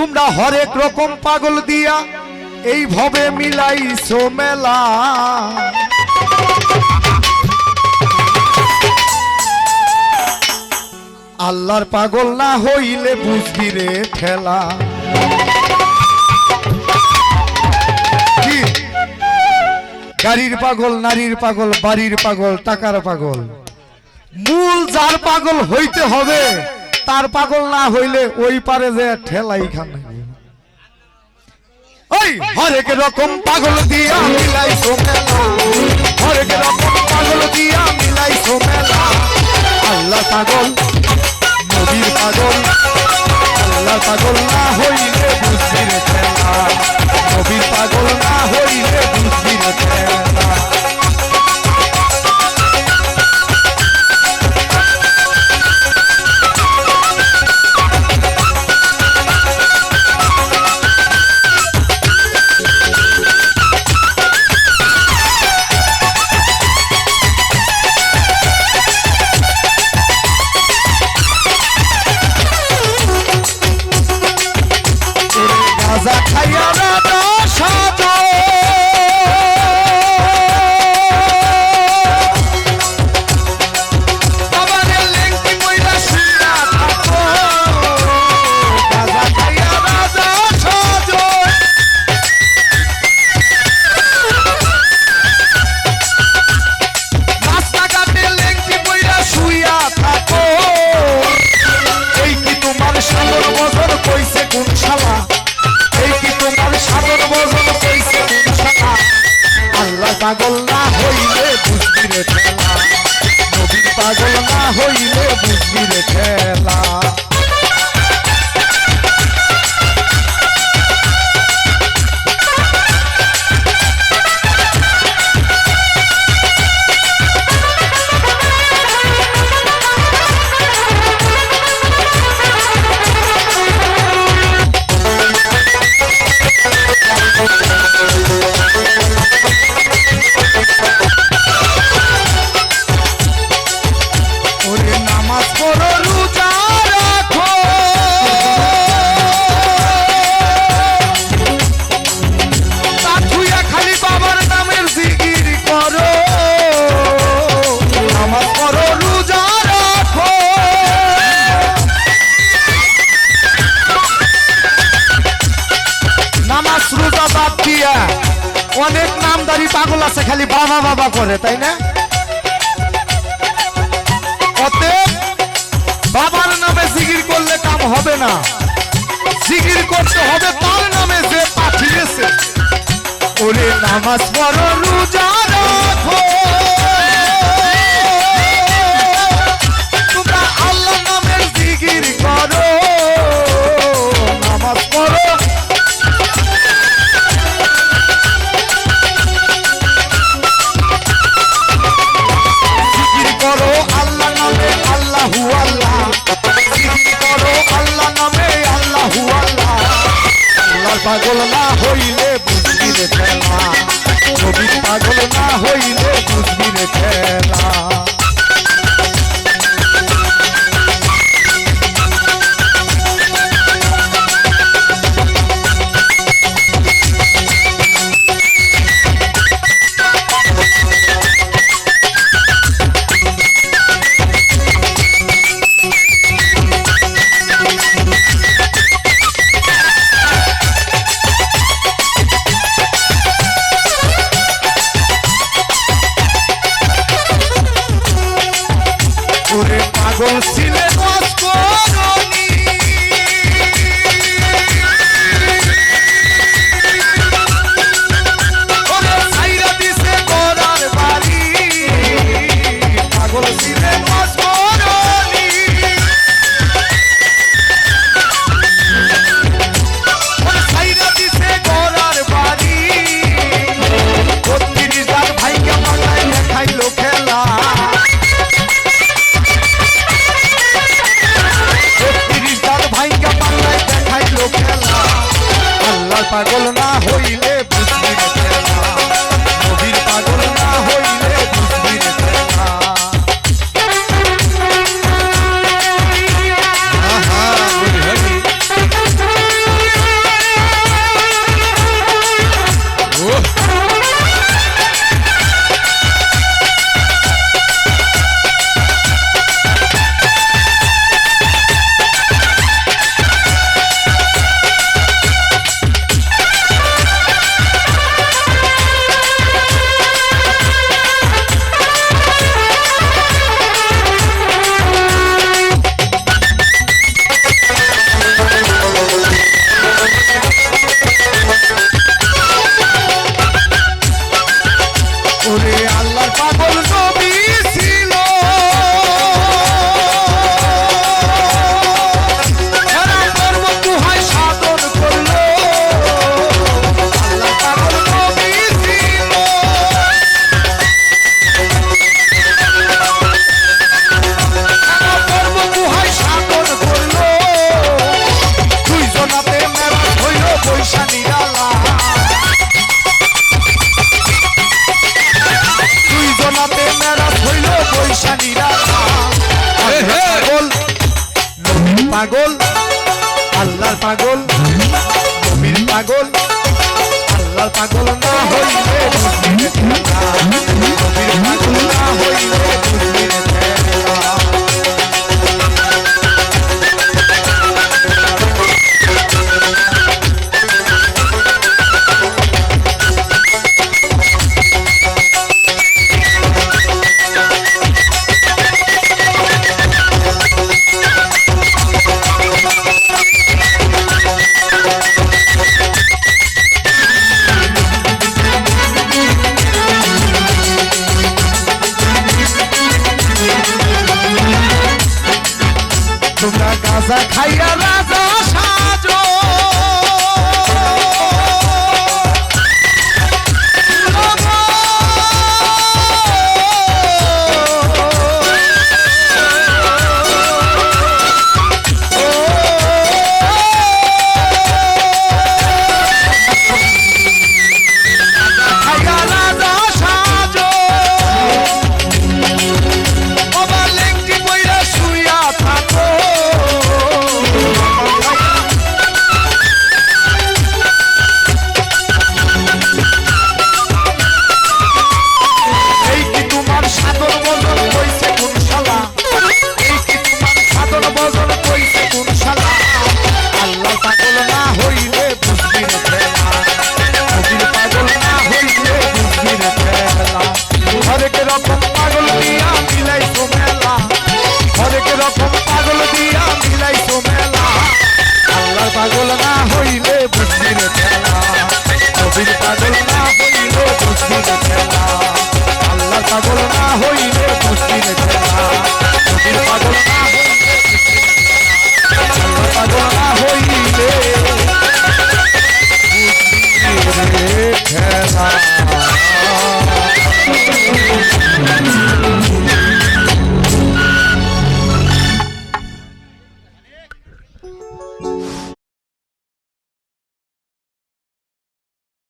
তোমরা হরেক রকম পাগল দিয়া এই ভবে মিলাইছো মেলা। আল্লাহর পাগল না হইলে বুঝবি রে কি? গাড়ির পাগল, নারীর পাগল, বাড়ির পাগল, টাকার পাগল। মূল যার পাগল হইতে হবে তার পাগল না হইলে ওই পারে যে ঠেলাই খান। ওই হরেক রকম পাগল দিয়া মিলাই মেলা হরেক রকম পাগল দিয়া মিলাই মেলা আল্লাহ পাগল, নবীর পাগল। আল্লাহ পাগল না হইলে বুঝবি রে খেলা। বুঝবি রে খেলা নবীর পাগল না হইলে বুঝবি রে খেলা। পাগল আছে, খালি বাবা বাবা করে, তাই না? বাবার নামে জিগির করলে কাম হবে না। জিগির করতে হবে তার নামে যে পাঠিয়েছে। ওরে নামাজ পড়ো, রোজা পাগল না হইলে বুঝবি রে খেলা। ছবি পাগল না হইলে বুঝবি রে খেলা। পাগল আল্লাহর পাগল পাগল আল্লাহর পাগল না হইলে গাঁজা খাইয়া রাজা সাজো। time.